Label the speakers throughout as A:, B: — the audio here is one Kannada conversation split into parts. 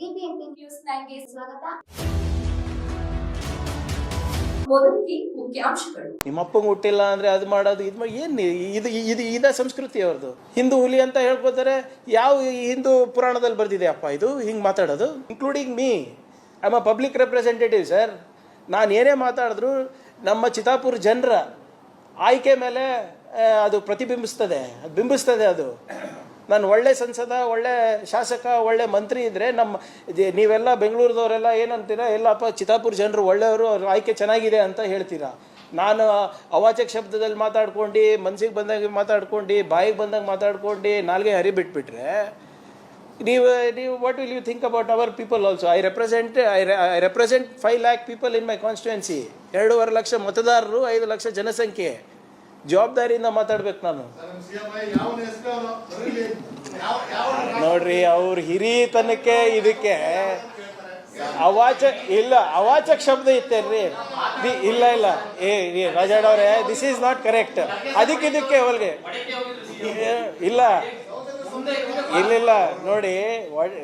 A: ಬಿಬಿಎಂಪಿ ನ್ಯೂಸ್ ನೈನ್ಗೆ ಸ್ವಾಗತ.
B: ನಿಮ್ಮಪ್ಪಂಗೆ ಹುಟ್ಟಿಲ್ಲ ಅಂದ್ರೆ ಅದು ಮಾಡೋದು, ಇದು ಏನ್ ಇದು ಇದು, ಇದ ಸಂಸ್ಕೃತಿ ಅವ್ರದ್ದು ಹಿಂದೂ ಹುಲಿ ಅಂತ ಹೇಳ್ಕೊತಾರೆ, ಯಾವ ಹಿಂದೂ ಪುರಾಣದಲ್ಲಿ ಬರ್ದಿದೆ ಅಪ್ಪ ಇದು? ಹಿಂಗೆ ಮಾತಾಡೋದು? Including me I uh public representative sir ನಾನು ಏನೇ ಮಾತಾಡಿದ್ರು ನಮ್ಮ ಚಿತಾಪುರ ಜನರ ಆಯ್ಕೆ ಮೇಲೆ ಅದು ಪ್ರತಿಬಿಂಬಿಸ್ತದೆ, ಅದು ಬಿಂಬಿಸ್ತದೆ ಅದು. ನಾನು ಒಳ್ಳೆ ಸಂಸದ, ಒಳ್ಳೆ ಶಾಸಕ, ಒಳ್ಳೆ ಮಂತ್ರಿ ಇದ್ದರೆ ನಮ್ಮ ನೀವೆಲ್ಲ ಬೆಂಗಳೂರದವರೆಲ್ಲ ಏನಂತೀರಾ? ಎಲ್ಲಪ್ಪ ಚಿತ್ತಾಪುರ ಜನರು ಒಳ್ಳೆಯವರು, ಅವ್ರ ಆಯ್ಕೆ ಚೆನ್ನಾಗಿದೆ ಅಂತ ಹೇಳ್ತೀರಾ? ನಾನು ಅವಾಚಕ ಶಬ್ದದಲ್ಲಿ ಮಾತಾಡ್ಕೊಂಡು, ಮನ್ಸಿಗೆ ಬಂದಾಗ ಮಾತಾಡ್ಕೊಂಡು, ಬಾಯಿಗೆ ಬಂದಾಗ ಮಾತಾಡ್ಕೊಂಡು, ನಾಲ್ಗೆ ಹರಿ ಬಿಟ್ಬಿಟ್ರೆ ನೀವು ನೀವು what will you think about our people also I represent I I represent five lakh people in my constituency ಎರಡೂವರೆ ಲಕ್ಷ ಮತದಾರರು, ಐದು ಲಕ್ಷ ಜನಸಂಖ್ಯೆ. ಜವಾಬ್ದಾರಿಯಿಂದ ಮಾತಾಡ್ಬೇಕು ನಾನು. ನೋಡ್ರಿ ಅವ್ರ ಹಿರಿತನಕ್ಕೆ ಇದಕ್ಕೆ ಅವಾಚ ಇಲ್ಲ ಅವಾಚಕ ಶಬ್ದ ಇತ್ತೇನ್ರಿ? ಇಲ್ಲ ಇಲ್ಲ. ಏ ಏ, ರಾಜಾಡ್ ಅವರೇ ದಿಸ್ ಈಸ್ ನಾಟ್ ಕರೆಕ್ಟ್ ಅದಕ್ಕೆ ಇದಕ್ಕೆ ಅವಲ್ಗೆ. ಇಲ್ಲ. ಇಲ್ಲ ನೋಡಿ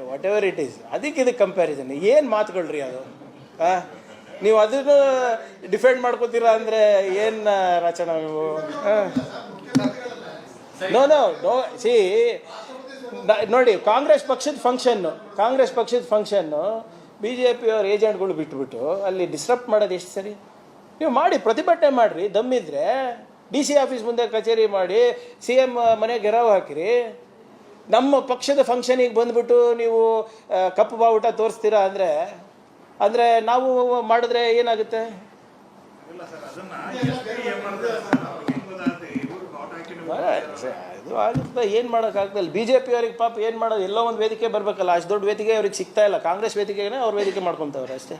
B: ವಾಟ್ ಎವರ್ ಇಟ್ ಈಸ್ ಅದಕ್ಕೆ ಇದಕ್ಕೆ ಕಂಪ್ಯಾರಿಸನ್ ಏನು ಮಾತುಗಳ್ರಿ ಅದು? ಆ? ನೀವು ಅದನ್ನು ಡಿಫೆಂಡ್ ಮಾಡ್ಕೋತೀರಾ ಅಂದರೆ ಏನು ರಚನ ನೀವು? ನೋ ನೋ ನೋ ಸಿ ನೋಡಿ, ಕಾಂಗ್ರೆಸ್ ಪಕ್ಷದ ಫಂಕ್ಷನ್ನು ಕಾಂಗ್ರೆಸ್ ಪಕ್ಷದ ಫಂಕ್ಷನ್ನು ಬಿ ಜೆ ಪಿಯವ್ರ ಏಜೆಂಟ್ಗಳು ಬಿಟ್ಬಿಟ್ಟು ಅಲ್ಲಿ ಡಿಸ್ಟರ್ಬ್ ಮಾಡೋದು ಎಷ್ಟು ಸರಿ? ನೀವು ಮಾಡಿ, ಪ್ರತಿಭಟನೆ ಮಾಡಿರಿ ದಮ್ಮಿದ್ರೆ ಡಿ ಸಿ ಆಫೀಸ್ ಮುಂದೆ ಕಚೇರಿ ಮಾಡಿ, ಸಿ ಎಂ ಮನೆಗೆ ಗೆರವು ಹಾಕಿರಿ. ನಮ್ಮ ಪಕ್ಷದ ಫಂಕ್ಷನಿಗೆ ಬಂದುಬಿಟ್ಟು ನೀವು ಕಪ್ಪು ಬಾವುಟ ತೋರಿಸ್ತೀರಾ ಅಂದರೆ ಅಂದರೆ ನಾವು ಮಾಡಿದ್ರೆ ಏನಾಗುತ್ತೆ? ಇದು ಆಗುತ್ತೆ ಏನು ಮಾಡೋಕ್ಕಾಗ್ತಲ್ಲ ಬಿ ಜೆ ಪಿ ಅವ್ರಿಗೆ ಪಾಪ ಏನು ಮಾಡೋದು? ಎಲ್ಲೋ ಒಂದು ವೇದಿಕೆ ಬರಬೇಕಲ್ಲ ಅಷ್ಟು ದೊಡ್ಡ ವೇದಿಕೆ ಅವ್ರಿಗೆ ಸಿಗ್ತಾ ಇಲ್ಲ. ಕಾಂಗ್ರೆಸ್ ವೇದಿಕೆನೇ ಅವ್ರ ವೇದಿಕೆ ಮಾಡ್ಕೊತಾವ್ರೆ ಅಷ್ಟೇ.